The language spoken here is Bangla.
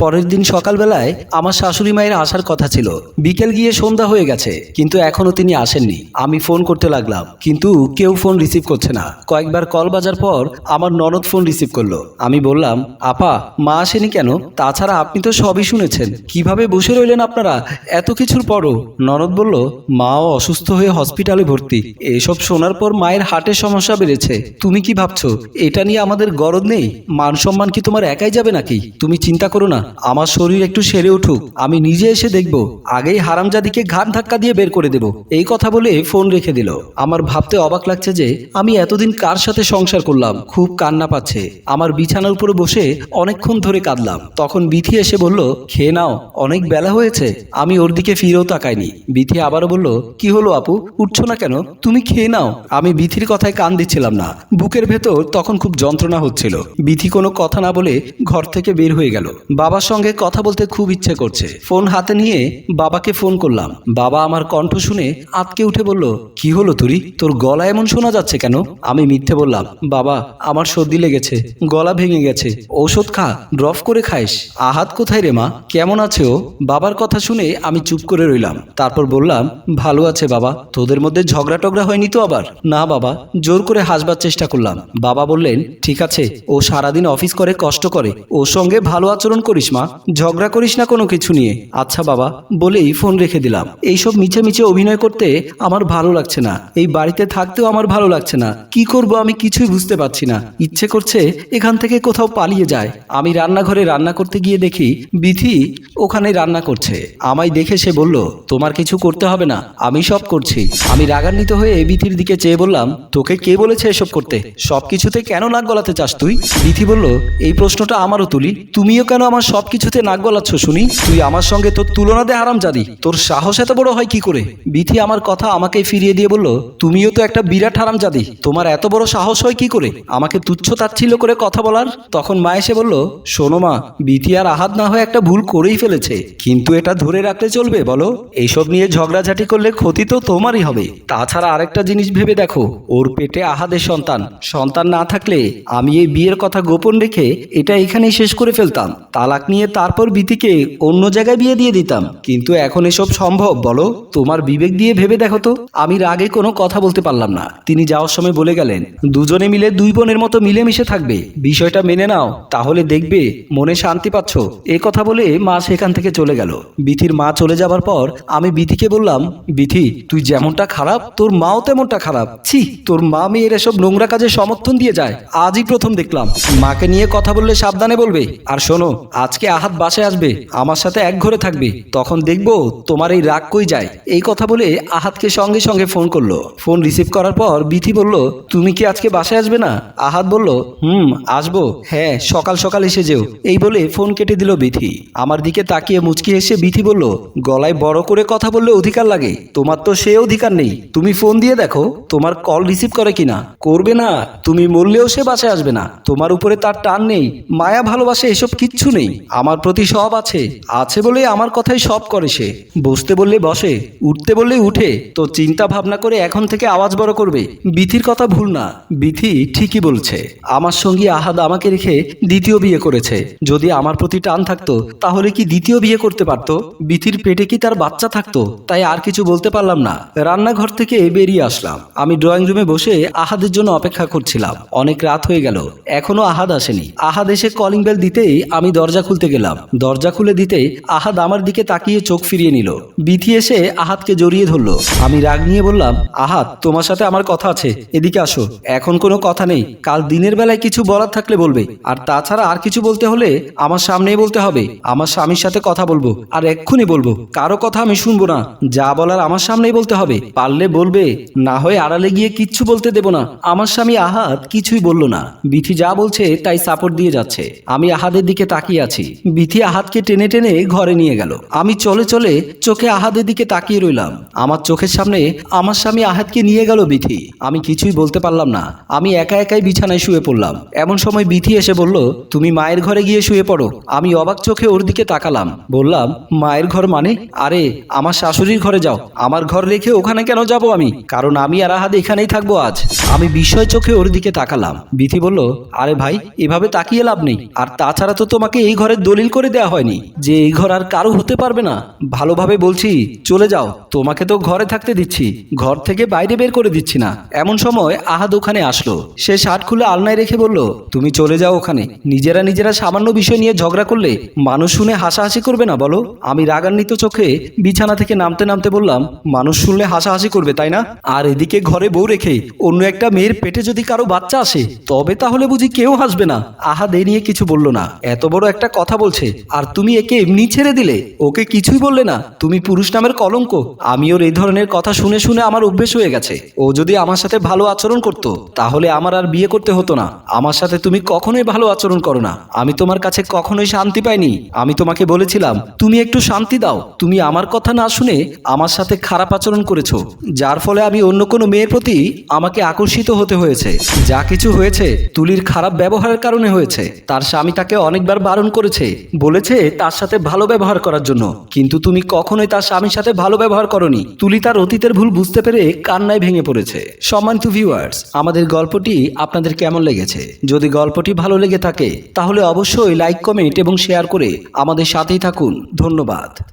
পরের দিন সকালবেলায় আমার শাশুড়ি মায়ের আসার কথা ছিল। বিকেল গিয়ে সন্ধ্যা হয়ে গেছে, কিন্তু এখনও তিনি আসেননি। আমি ফোন করতে লাগলাম, কিন্তু কেউ ফোন রিসিভ করছে না। কয়েকবার কল বাজার পর আমার ননদ ফোন রিসিভ করল। আমি বললাম, আপা, মা আসেনি কেন? তাছাড়া আপনি তো সবই শুনেছেন। কীভাবে বসে রইলেন আপনারা? এত কিছুর পরও? ননদ বলল, মাও অসুস্থ হয়ে হসপিটালে ভর্তি। এসব শোনার পর মায়ের হার্টের সমস্যা বেড়েছে। তুমি কি ভাবছ? এটা নিয়ে আমাদের গরদ নেই? মান সম্মান কি তোমার একাই যাবে নাকি? তুমি চিন্তা করো না। আমার শরীর একটু সেরে উঠুক, আমি নিজে এসে দেখব, আগেই হারামজাদিকে ঘাট ধাক্কা দিয়ে বের করে দেব। এই কথা বলে ফোন রেখে দিল। আমার ভাবতে অবাক লাগছে যে, আমি এতদিন কার সাথে সংসার করলাম, খুব কান্না পাচ্ছে। আমার বিছানার উপরে বসে অনেকক্ষণ ধরে কাঁদলাম। তখন বিথি এসে বলল, খেয়ে নাও, অনেক বেলা হয়েছে, আমি ওর দিকে ফিরেও তাকাইনি। বিথি আবারও বলল, কি হলো আপু, উঠছো না কেন? তুমি খেয়ে নাও। আমি বিথির কথায় কান দিচ্ছিলাম না। বুকের ভেতর তখন খুব যন্ত্রণা হচ্ছিল। বিথি কোনো কথা না বলে ঘর থেকে বের হয়ে গেল। বাবার সঙ্গে কথা বলতে খুব ইচ্ছে করছে। ফোন হাতে নিয়ে বাবাকে ফোন করলাম। বাবা আমার কণ্ঠ শুনে আতকে উঠে বলল, কি হলো তুরি? তোর গলা এমন শোনা যাচ্ছে কেন? আমি মিথ্যে বললাম, বাবা, আমার সর্দি লেগেছে, গলা ভেঙে গেছে। ঔষধ খা, ড্রপ করে খাইস। আহাত কোথায় রে মা? কেমন আছে ও? বাবার কথা শুনে আমি চুপ করে রইলাম। তারপর বললাম, ভালো আছে বাবা, তোদের মধ্যে ঝগড়া টগড়া হয়নি তো আবার? না বাবা, জোর করে হাসবার চেষ্টা করলাম। বাবা বললেন, ঠিক আছে, ও সারাদিন অফিস করে, কষ্ট করে। ওর সঙ্গে ভালো আচরণ করিস। মা, ঝগড়া করিস না কোনো কিছু নিয়ে। আচ্ছা বাবা, বলেই ফোন রেখে দিলাম। এইসব মিছে মিছে অভিনয় করতে আমার ভালো লাগছে না। এই বাড়িতে থাকতেও আমার ভালো লাগছে না। কি করব আমি কিছুই বুঝতে পারছি না। ইচ্ছে করছে এখান থেকে কোথাও পালিয়ে যায়। আমি রান্নাঘরে রান্না করতে গিয়ে দেখি বিথি ওখানে রান্না করছে। আমায় দেখে সে বলল, তোমার কিছু করতে হবে না, আমি সব করছি। আমি রাগান্বিত হয়ে বিথির দিকে চেয়ে বললাম, তোকে কে বলেছে এসব করতে? সব কিছুতে কেন নাক গলাতে চাস তুই? বিথি বলল, এই প্রশ্নটা আমারও তুলি। তুমিও কেন আমার সব কিছুতে নাক গলাচ্ছ শুনি। তুই আমার সঙ্গে তোর তুলনা দে আরাম জাদি তোর সাহস এত বড় হয় কি করে? বিথি আমার কথা আমাকে ফিরিয়ে দিয়ে বলল, তুমিও তো একটা বিরাট হারাম জাদি তোমার এত বড় সাহস হয় কি করে? আমাকে তুচ্ছ তাচ্ছিল করে কথা বলার? তখন মা এসে বলল, শোনো মা, বিথি আর আহাত না হয়ে একটা ভুল করেই ফেলেছে। কিন্তু এটা ধরে রাখলে চলবে, বলো। এইসব নিয়ে ঝগড়াঝাটি করলে ক্ষতি তো তোমারই হবে। তাছাড়া আরেকটা জিনিস ভেবে দেখো, ওর পেটে আহাদের সন্তান। সন্তান না থাকলে আমি এই বিয়ের কথা গোপন রেখে এটা এখানেই শেষ করে ফেলতাম। তালাক নিয়ে তারপর বিতিকে অন্য জায়গায় বিয়ে দিয়ে দিতাম। কিন্তু এখন এসব সম্ভব, বলো? তোমার বিবেক দিয়ে ভেবে দেখো তো। আমি রাগে কোনো কথা বলতে পারলাম না। তিনি যাওয়ার সময় বলে গেলেন, দুজনে মিলে দুই বোনের মতো মিলেমিশে থাকবে। বিষয়টা মেনে নাও, তাহলে দেখবে মনে শান্তি পাচ্ছ। এ কথা বলে মা সেখান থেকে চলে গেল। বিথির মা চলে যাবার পর আমি বিথিকে বললাম, বিথি, তুই যেমনটা খারাপ, তোর মাও তেমনটা খারাপ। ছি, তোর মা মেয়ের এসব নোংরা কাজে সমর্থন দিয়ে যায়। আজই প্রথম দেখলাম। মাকে নিয়ে কথা বললে সাবধানে বলবে, আর শোনো আজকে আহাত বাসায় আসবে, আমার সাথে এক ঘরে থাকবে, তখন দেখব তোমার এই রাগ কই যায়। এই কথা বলে আহাতকে সঙ্গে সঙ্গে ফোন করল। ফোন রিসিভ করার পর বিথি বলল, তুমি কি আজকে বাসায় আসবে না? আহাত বলল, হুম, আসব। হ্যাঁ সকাল সকাল এসে যেও। এই বলে ফোন কেটে দিল বিথি। আমার দিকে তাকিয়ে মুচকি এসে বিথি বলল, গলায় বড় করে কথা বললে অধিকার লাগে। তোমার তো সে অধিকার নেই। তুমি ফোন দিয়ে দেখো, তোমার কল রিসিভ করে কিনা। করবে না, তুমি মরলেও সে বাসায় আসবে না। তোমার উপরে তার টান নেই। মায়া ভালোবাসে এসব কিচ্ছু নেই। আমার প্রতি সব আছে আছে বলে আমার কথাই সব করে সে। বসতে বললে বসে, উঠতে বললে উঠে। তো চিন্তা ভাবনা করে এখন থেকে আওয়াজ বড় করবে, বিথির কথা ভুল না, বিথি ঠিকই বলছে। আমার সঙ্গী আহাদ আমাকে রেখে দ্বিতীয় বিয়ে করেছে। যদি আমার প্রতি টান থাকতো, তাহলে কি দ্বিতীয় বিয়ে করতে পারতো? বিথির পেটে কি তার বাচ্চা থাকতো? তাই আর কিছু বলতে পারলাম না। রান্নাঘর থেকে বেরিয়ে আসলাম। আমি ড্রয়িং রুমে বসে আহাদের জন্য অপেক্ষা করছিলাম। অনেক রাত হয়ে গেল। এখনও আহাদ আসেনি। আহাদ এসে কলিং বেল দিতেই আমি দরজা খুলতে গেলাম। দরজা খুলে দিতেই আহাদ আমার দিকে তাকিয়ে চোখ ফিরিয়ে নিল। বিথি এসে আহাদকে জড়িয়ে ধরলো। আমি রাগ নিয়ে বললাম, আহাদ, তোমার সাথে আমার কথা আছে। এদিকে আসো। এখন কোনো কথা নেই। কাল দিনের বেলায় কিছু বলার থাকলে বলবে। আর তাছাড়া আর কিছু বলতে হলে আমার সামনেই বলতে হবে। আমার স্বামীর সাথে কথা বলব। আর এক্ষুনি বলব। কারও কথা আমি শুনব না। যা বলার আমার সামনেই বলতে হবে। পারলে বলবে, না হয়ে আড়ালে গিয়ে কিচ্ছু বলতে দেব না। আমার স্বামী আহাত কিছুই বলল না। বিথি যা বলছে, তাই সাপোর্ট দিয়ে যাচ্ছে। আমি আহাদের দিকে তাকিয়ে আছি। বিথি আহাদকে টেনে টেনে ঘরে নিয়ে গেল। আমি চলে চলে চোখে আহাদের দিকে তাকিয়ে রইলাম। আমার চোখের সামনে আমার স্বামী আহাদকে নিয়ে গেল বিথি। আমি কিছুই বলতে পারলাম না। আমি একা একাই বিছানায় শুয়ে পড়লাম। এমন সময় বিথি এসে বলল, তুমি মায়ের ঘরে গিয়ে শুয়ে পড়ো। আমি অবাক চোখে ওর দিকে তাকালাম। বললাম, মায়ের ঘর মানে? আরে, আমার শাশুড়ির ঘরে যাও। আমার ঘর রেখে ওখানে কেন যাব আমি? কারণ আমি আর আহাদ এখানেই থাকব আজ। আমি বিস্ময় চোখে ওর দিকে তাকালাম। বিথি বলল, আরে ভাই, এভাবে তাকিয়ে লাভ নেই। আর তাছাড়া তো তোমাকে এই ঘরে ঘরের দলিল করে দেওয়া হয়নি যে এই ঘর আর কারও হতে পারবে না। ভালোভাবে বলছি, চলে যাও, তোমাকে তো ঘরে থাকতে দিচ্ছি, ঘর থেকে বাইরে বের করে দিচ্ছি না। এমন সময় আহাদ ওখানে আসলো। সে শার্ট খুলে আলনায় রেখে বলল, তুমি চলে যাও ওখানে। নিজেরা নিজেরা সামান্য বিষয় নিয়ে ঝগড়া করলে মানুষ শুনে হাসাহাসি করবে না বলো? আমি রাগান্বিত চোখে বিছানা থেকে নামতে নামতে বললাম, মানুষ শুনলে হাসাহাসি করবে, তাই না? আর এদিকে ঘরে বউ রেখে অন্য একটা মেয়ের পেটে যদি কারও বাচ্চা আসে, তবে তাহলে বুঝি কেউ হাসবে না। আহাদ এ নিয়ে কিছু বলল না। এত বড় একটা কথা বলছে, আর তুমি একে এমনি ছেড়ে দিলে। ওকে কিছুই বললে না। তুমি পুরুষ নামের কলঙ্ক। আমি ওর এই ধরনের কথা শুনে শুনে আমার অভ্যেস হয়ে গেছে। ও যদি আমার সাথে ভালো আচরণ করতো, তাহলে আমার আর বিয়ে করতে হতো না। আমার সাথে তুমি কখনোই ভালো আচরণ করো না। আমি তোমার কাছে কখনোই শান্তি পাইনি। আমি তোমাকে বলেছিলাম, তুমি একটু শান্তি দাও। তুমি আমার কথা না শুনে আমার সাথে খারাপ আচরণ করেছ। যার ফলে আমি অন্য কোনো মেয়ের প্রতি আমাকে আকর্ষিত হতে হয়েছে। যা কিছু হয়েছে, তুলির খারাপ ব্যবহারের কারণে হয়েছে। তার স্বামী তাকে অনেকবার বারণ করেছে। বলেছে তার সাথে ভালো ব্যবহার করার জন্য। কিন্তু তুমি কখনোই তার স্বামীর সাথে ভালো ব্যবহার করনি। তুলি তার অতীতের ভুল বুঝতে পেরে কান্নায় ভেঙে পড়েছে। সম্মানিত ভিউয়ার্স আমাদের গল্পটি আপনাদের কেমন লেগেছে? যদি গল্পটি ভালো লেগে থাকে, তাহলে অবশ্যই লাইক কমেন্ট এবং শেয়ার করে আমাদের সাথেই থাকুন। ধন্যবাদ।